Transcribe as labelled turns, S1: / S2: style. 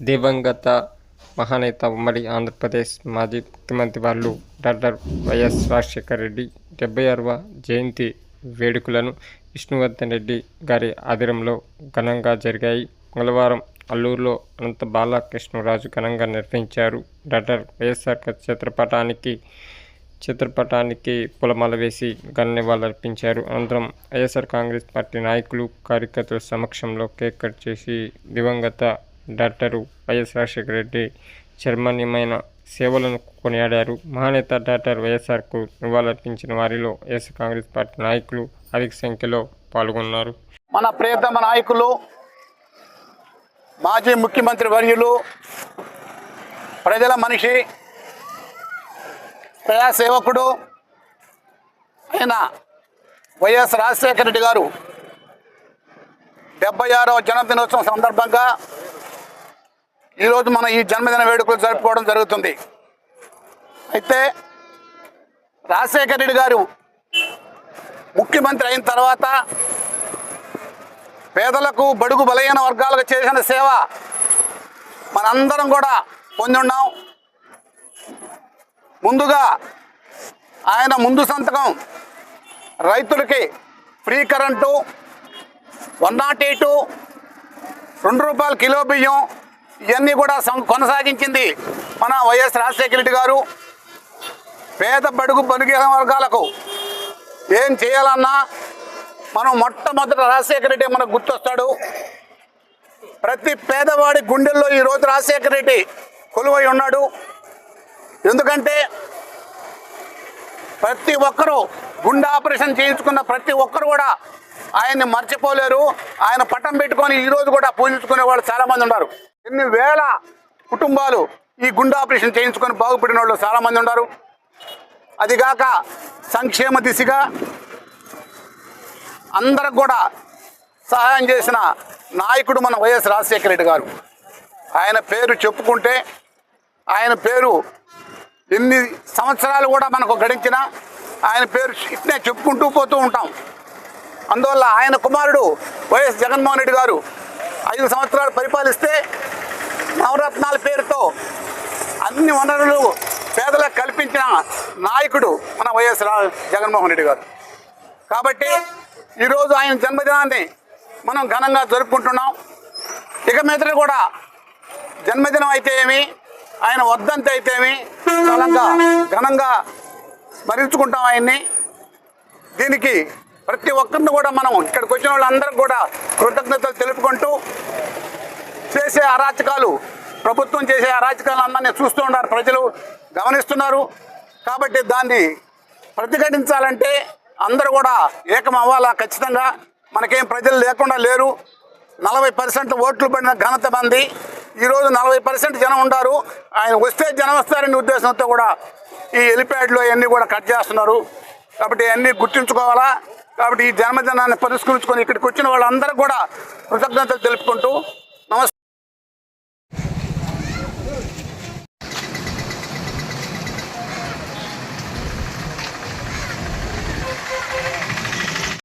S1: దివంగత మహానేత ఉమ్మడి ఆంధ్రప్రదేశ్ మాజీ ముఖ్యమంత్రి వాళ్ళు డాక్టర్ వైఎస్ రాజశేఖర రెడ్డి డెబ్బై ఆరవ జయంతి వేడుకలను విష్ణువర్ధన్ రెడ్డి గారి ఆధ్వర్యంలో ఘనంగా జరిగాయి. మంగళవారం అల్లూరులో అనంత బాలకృష్ణరాజు ఘనంగా నిర్వహించారు. డాక్టర్ వైఎస్ఆర్ చిత్రపటానికి చిత్రపటానికి పులమాల వేసి ఘన నివాళులర్పించారు అనంతరం వైఎస్ఆర్ కాంగ్రెస్ పార్టీ నాయకులు కార్యకర్తల సమక్షంలో కేక్ కట్ చేసి దివంగత doctor Y S Rajasekhara Reddy చర్మనీయమైన సేవలను కొనియాడారు. మహానేత డాక్టర్ వైఎస్ఆర్కు నివాళులర్పించిన వారిలో ఎస్ కాంగ్రెస్ పార్టీ నాయకులు అధిక సంఖ్యలో పాల్గొన్నారు.
S2: మన ప్రియతమ నాయకులు మాజీ ముఖ్యమంత్రి వర్యులు ప్రజల మనిషి ప్రజాసేవకుడు అయిన వైఎస్ రాజశేఖర రెడ్డి గారు డెబ్బై ఆరవ జన్మదినోత్సవం సందర్భంగా ఈరోజు మనం ఈ జన్మదిన వేడుకలు జరుపుకోవడం జరుగుతుంది. అయితే రాజశేఖర రెడ్డి గారు ముఖ్యమంత్రి అయిన తర్వాత పేదలకు బడుగు బలహీన వర్గాలకు చేసిన సేవ మనందరం కూడా పొంది ఉన్నాం. ముందుగా ఆయన ముందు సంతకం రైతులకి free current one not eight రెండు రూపాయల కిలో బియ్యం ఇవన్నీ కూడా సం- కొనసాగించింది మన వైఎస్ రాజశేఖర రెడ్డి గారు. పేద బడుగు బలిగిన వర్గాలకు ఏం చేయాలన్నా మనం మొట్టమొదట రాజశేఖర రెడ్డి మనకు గుర్తొస్తాడు. ప్రతి పేదవాడి గుండెల్లో ఈరోజు రాజశేఖర రెడ్డి కొలువై ఉన్నాడు. ఎందుకంటే ప్రతి ఒక్కరూ గుండె ఆపరేషన్ చేయించుకున్న ప్రతి ఒక్కరు కూడా ఆయన్ని మర్చిపోలేరు. ఆయన పట్టం పెట్టుకొని ఈరోజు కూడా పూజించుకునే వాళ్ళు చాలామంది ఉన్నారు. ఎన్ని వేల కుటుంబాలు ఈ గుండె ఆపరేషన్ చేయించుకొని బాగుపడిన వాళ్ళు చాలామంది ఉన్నారు. అదిగాక సంక్షేమ దిశగా అందరికి కూడా సహాయం చేసిన నాయకుడు మన వైఎస్ రాజశేఖర రెడ్డి గారు. ఆయన పేరు చెప్పుకుంటే ఆయన పేరు ఎన్ని సంవత్సరాలు కూడా మనకు గడించిన ఆయన పేరు ఇట్నే చెప్పుకుంటూ పోతూ ఉంటాం. అందువల్ల ఆయన కుమారుడు వైఎస్ జగన్మోహన్ రెడ్డి గారు ఐదు సంవత్సరాలు పరిపాలిస్తే నవరత్నాల పేరుతో అన్ని వనరులు పేదలకు కల్పించిన నాయకుడు మన వైఎస్ రా జగన్మోహన్ రెడ్డి గారు. కాబట్టి ఈరోజు ఆయన జన్మదినాన్ని మనం ఘనంగా జరుపుకుంటున్నాం. ఇక మీదట కూడా జన్మదినం అయితే ఏమి? ఆయన వద్దంత అయితే ఏమి? ఘనంగా ఘనంగా స్మరించుకుంటాం ఆయన్ని. దీనికి ప్రతి ఒక్కరిని కూడా మనం ఇక్కడికి వచ్చిన వాళ్ళందరికీ కూడా కృతజ్ఞతలు తెలుపుకుంటూ చేసే అరాచకాలు ప్రభుత్వం చేసే అరాచకాలు అందరినీ చూస్తూ ఉన్నారు ప్రజలు గమనిస్తున్నారు. కాబట్టి దాన్ని ప్రతిఘటించాలంటే అందరూ కూడా ఏకం అవ్వాలా ఖచ్చితంగా. మనకేం ప్రజలు లేకుండా లేరు. నలభై పర్సెంట్ ఓట్లు పడిన ఘనత మంది. ఈరోజు నలభై పర్సెంట్ జనం ఉండారు. ఆయన వస్తే జనం వస్తారనే ఉద్దేశంతో కూడా ఈ హెలిప్యాడ్లు అవన్నీ కూడా కట్ చేస్తున్నారు. కాబట్టి అవన్నీ గుర్తుంచుకోవాలా? కాబట్టి ఈ జన్మదినాన్ని పురస్కరించుకొని ఇక్కడికి వచ్చిన వాళ్ళందరూ కూడా కృతజ్ఞతలు తెలుపుకుంటూ